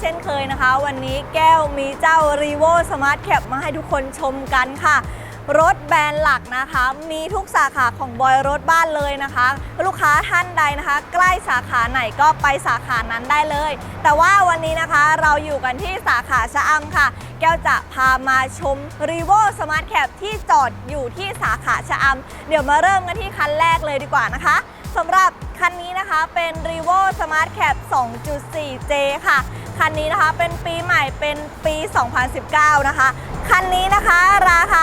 เช่นเคยนะคะ วันนี้แก้วมีเจ้า r e v o Smart Cap มาให้ทุกคนชมกันค่ะ รถแบรนด์หลักนะคะ มีทุกสาขาของบอยรถบ้านเลยนะคะ ลูกค้าท่านใดนะคะ ใกล้สาขาไหนก็ไปสาขานั้นได้เลย แต่ว่าวันนี้นะคะเราอยู่กันที่สาขาชะอำค่ะ แก้วจะพามาชม r e v o Smart Cap ที่จอดอยู่ที่สาขาชะอำเดี๋ยวมาเริ่มกันที่คันแรกเลยดีกว่านะคะสำหรับคันนี้นะคะเป็น r e v o Smart Cap 2.4J ค่ะ คันนี้นะคะเป็นปีใหม่เป็นปี 2019 นะคะ คันนี้นะคะราคา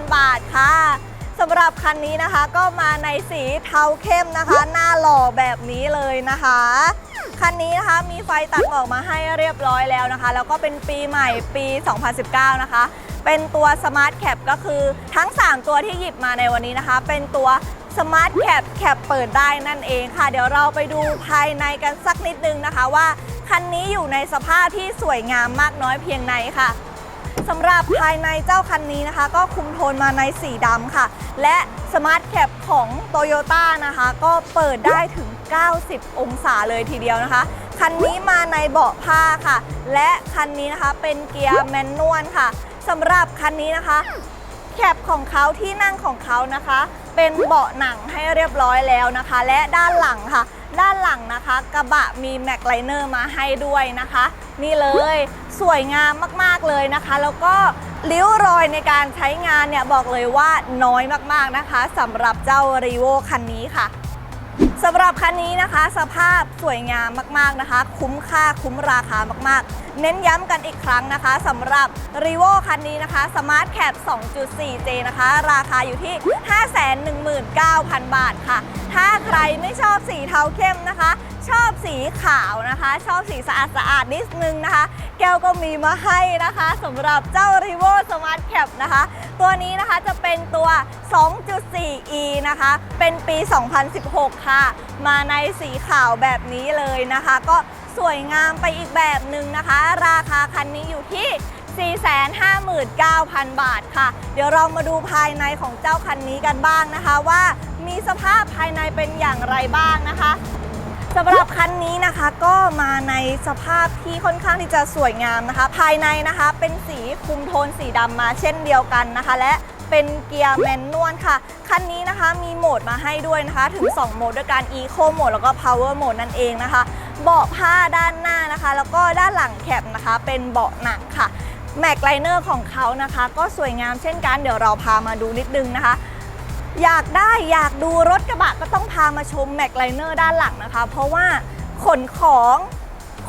519,000 บาทค่ะสำหรับคันนี้นะคะก็มาในสีเทาเข้มนะคะ หน้าหล่อแบบนี้เลยนะคะ คันนี้นะคะมีไฟตัดหมอกมาให้เรียบร้อยแล้วนะคะ แล้วก็เป็นปีใหม่ปี 2019 นะคะ เป็นตัว Smart Cap ก็คือทั้ง 3 ตัวที่หยิบมาในวันนี้นะคะ เป็นตัว Smart Cap แคปเปิดได้นั่นเองค่ะ เดี๋ยวเราไปดูภายในกันสักนิดนึงนะคะว่า คันนี้อยู่ในสภาพที่สวยงามมากน้อยเพียงไหนค่ะสำหรับภายในเจ้าคันนี้นะคะ ก็คุมโทนมาในสีดำค่ะ และ Smart Cap ของ Toyota นะคะ ก็เปิดได้ถึง 90 องศาเลยทีเดียวนะคะ คันนี้มาในเบาะผ้าค่ะ และคันนี้นะคะเป็นเกียร์แมนนวลค่ะสำหรับคันนี้นะคะ แคปของเขาที่นั่งของเขานะคะเป็นเบาะหนังให้เรียบร้อยแล้วนะคะ และด้านหลังค่ะ ด้านหลังนะคะ กระบะมีแม็กไลเนอร์มาให้ด้วยนะคะ นี่เลยสวยงามมากๆเลยนะคะ แล้วก็ริ้วรอยในการใช้งานเนี่ยบอกเลยว่าน้อยมากๆนะคะสำหรับเจ้ารีโวคันนี้ค่ะ สำหรับคันนี้นะคะ สภาพสวยงามมากๆนะคะ คุ้มค่าคุ้มราคามากๆ เน้นย้ำกันอีกครั้งนะคะสำหรับ r e v o คันนี้นะคะ Smart Cap 2.4J นะคะ ราคาอยู่ที่ 519,000 บาทค่ะ ถ้าใครไม่ชอบสีเทาเข้มนะคะ ชอบสีขาวนะคะ ชอบสีสะอาดสะอาดๆนิดนึงนะคะ แก้วก็มีมาให้นะคะสำหรับเจ้า r e v o Smart Cap นะคะ ตัวนี้นะคะจะเป็น ตัว 2.4e นะคะ เป็นปี 2016 ค่ะ มาในสีขาวแบบนี้เลยนะคะ ก็สวยงามไปอีกแบบหนึ่งนะคะ ราคาคันนี้อยู่ที่459,000 บาทค่ะ เดี๋ยวเรามาดูภายในของเจ้าคันนี้กันบ้างนะคะว่ามีสภาพภายในเป็นอย่างไรบ้างนะคะสำหรับคันนี้นะคะก็มาในสภาพที่ค่อนข้างที่จะสวยงามนะคะ ภายในนะคะเป็นสีคุมโทนสีดำมาเช่นเดียวกันนะคะ และ เป็นเกียร์แมนนวลค่ะ คันนี้นะคะมีโหมดมาให้ด้วยนะคะ ถึง 2 โหมดด้วยกัน Eco โหมดแล้วก็ Power โหมดนั่นเองนะคะเบาะผ้าด้านหน้านะคะ แล้วก็ด้านหลังแคปนะคะ เป็นเบาะหนังค่ะแม็กไลเนอร์ของเขานะคะ ก็สวยงามเช่นกันเดี๋ยวเราพามาดูนิดนึงนะคะ อยากได้อยากดูรถกระบะก็ต้องพามาชมแม็กไลเนอร์ด้านหลังนะคะ เพราะว่าขนของ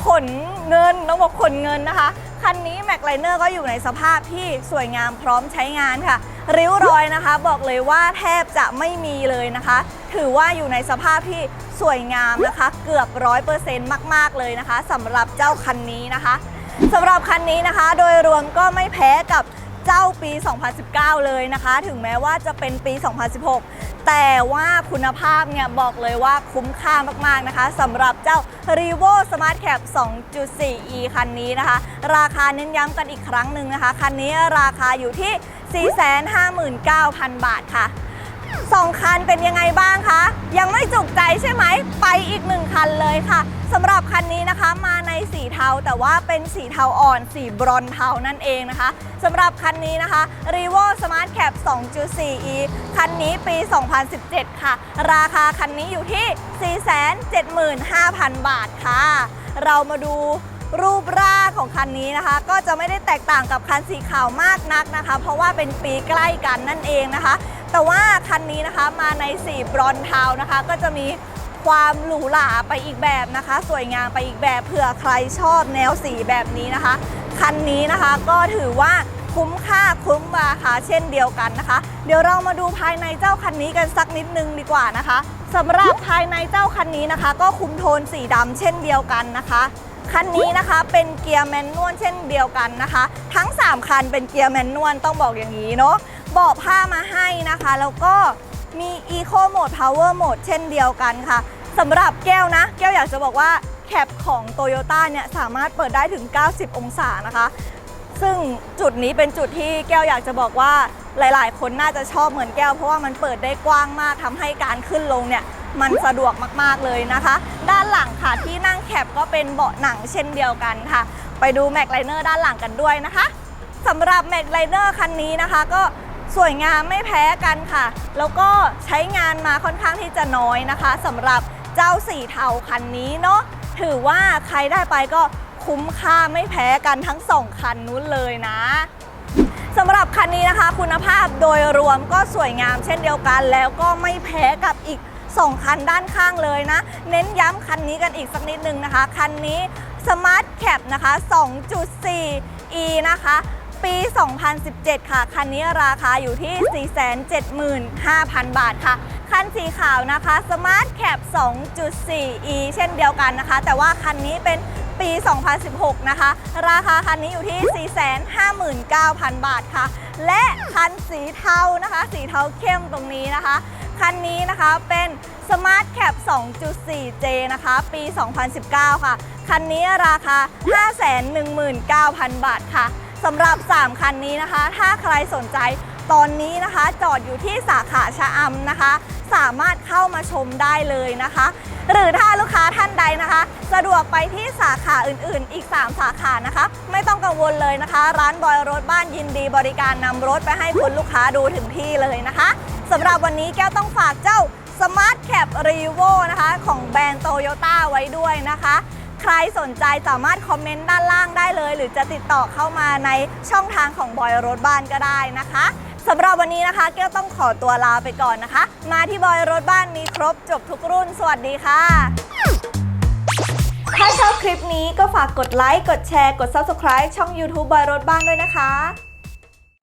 ขนเงินต้องบอกขนเงินนะคะ คันนี้แม็กไลเนอร์ก็อยู่ในสภาพที่สวยงามพร้อมใช้งานค่ะ ริ้วรอยนะคะ บอกเลยว่าแทบจะไม่มีเลยนะคะ ถือว่าอยู่ในสภาพที่สวยงามนะคะ เกือบร้อยเปอร์เซ็นต์มาก ๆ เลยนะคะสำหรับเจ้าคันนี้นะคะสำหรับคันนี้นะคะ โดยรวมก็ไม่แพ้กับ เจ้าปี 2019 เลยนะคะ ถึงแม้ว่าจะเป็นปี 2016 แต่ว่าคุณภาพเนี่ยบอกเลยว่าคุ้มค่ามากๆนะคะสำหรับเจ้า r e v o Smart Cap 2.4e คันนี้นะคะ ราคาเน้นย้ำกันอีกครั้งหนึ่งนะคะ คันนี้ราคาอยู่ที่ 459,000 บาทค่ะ สองคันเป็นยังไงบ้างคะ ยังไม่จุกใจใช่ไหม ไปอีกหนึ่งคันเลยค่ะสำหรับคันนี้นะคะมาในสีเทาแต่ว่าเป็นสีเทาอ่อน สีบรอนเทานั่นเองนะคะสำหรับคันนี้นะคะ r e v o Smart Cap 2.4e คันนี้ปี 2017 ค่ะ ราคาคันนี้อยู่ที่ 475,000 บาทค่ะ เรามาดูรูปร่างของคันนี้นะคะ ก็จะไม่ได้แตกต่างกับคันสีขาวมากนักนะคะ เพราะว่าเป็นปีใกล้กันนั่นเองนะคะ แต่ว่าคันนี้นะคะมาในสีบรอนเทานะคะ ก็จะมีความหรูหราไปอีกแบบนะคะ สวยงามไปอีกแบบเผื่อใครชอบแนวสีแบบนี้นะคะ คันนี้นะคะก็ถือว่าคุ้มค่าคุ้มราคาเช่นเดียวกันนะคะ เดี๋ยวเรามาดูภายในเจ้าคันนี้กันสักนิดนึงดีกว่านะคะสำหรับภายในเจ้าคันนี้นะคะ ก็คุมโทนสีดำเช่นเดียวกันนะคะคันนี้นะคะเป็นเกียร์แมนนวลเช่นเดียวกันนะคะ ทั้ง 3 คันเป็นเกียร์แมนนวลต้องบอกอย่างนี้เนาะ เบาะผ้ามาให้นะคะ แล้วก็มี Eco Mode Power Mode เช่นเดียวกันค่ะสำหรับแก้วนะ แก้วอยากจะบอกว่าแคปของ Toyota เนี่ยสามารถเปิดได้ถึง 90 องศานะคะ ซึ่งจุดนี้เป็นจุดที่แก้วอยากจะบอกว่าหลาย ๆ คนน่าจะชอบเหมือนแก้ว เพราะว่ามันเปิดได้กว้างมากทำให้การขึ้นลงเนี่ยมันสะดวกมาก ๆ เลยนะคะ ด้านหลังค่ะที่นั่งแคปก็เป็นเบาะหนังเช่นเดียวกันค่ะ ไปดูแม็กไลเนอร์ด้านหลังกันด้วยนะคะสำหรับแม็กไลเนอร์คันนี้นะคะก็ สวยงามไม่แพ้กันค่ะ แล้วก็ใช้งานมาค่อนข้างที่จะน้อยนะคะสำหรับเจ้าสีเทาคันนี้เนาะถือว่าใครได้ไปก็คุ้มค่าไม่แพ้กันทั้งสองคันนู้นเลยนะสำหรับคันนี้นะคะ คุณภาพโดยรวมก็สวยงามเช่นเดียวกัน แล้วก็ไม่แพ้กับอีก2คันด้านข้างเลยนะ เน้นย้ำคันนี้กันอีกสักนิดนึงนะคะ คันนี้ Smart Cap นะคะ 2.4 E นะคะ ปี 2017 ค่ะ คันนี้ราคาอยู่ที่ 475,000 บาทค่ะ คันสีขาวนะคะ Smart Cap 2.4 E เช่นเดียวกันนะคะ แต่ว่าคันนี้เป็นปี 2016 นะคะ ราคาคันนี้อยู่ที่ 459,000 บาทค่ะ และคันสีเทานะคะ สีเทาเข้มตรงนี้นะคะ คันนี้นะคะเป็น Smart Cap 2.4J นะคะ ปี 2019 ค่ะ คันนี้ราคา 519,000 บาทค่ะ สำหรับ 3 คันนี้นะคะ ถ้าใครสนใจตอนนี้นะคะจอดอยู่ที่สาขาชะอำนะคะ สามารถเข้ามาชมได้เลยนะคะ หรือถ้าลูกค้าท่านใดนะคะ สะดวกไปที่สาขาอื่นๆ อีก 3 สาขานะคะ ไม่ต้องกังวลเลยนะคะ ร้านบอยรถบ้านยินดีบริการนำรถไปให้คุณลูกค้าดูถึงที่เลยนะคะสำหรับวันนี้แก้วต้องฝากเจ้า Smart Cap Revo นะคะ ของแบรนด์โตโยต้าไว้ด้วยนะคะ ใครสนใจสามารถคอมเมนต์ด้านล่างได้เลย หรือจะติดต่อเข้ามาในช่องทางของบอยรถบ้านก็ได้นะคะสำหรับวันนี้นะคะแก้วต้องขอตัวลาไปก่อนนะคะ มาที่บอยรถบ้านมีครบจบทุกรุ่น สวัสดีค่ะ ถ้าชอบคลิปนี้ก็ฝากกดไลค์ กดแชร์ กด Subscribe ช่อง YouTube บอยรถบ้านด้วยนะคะ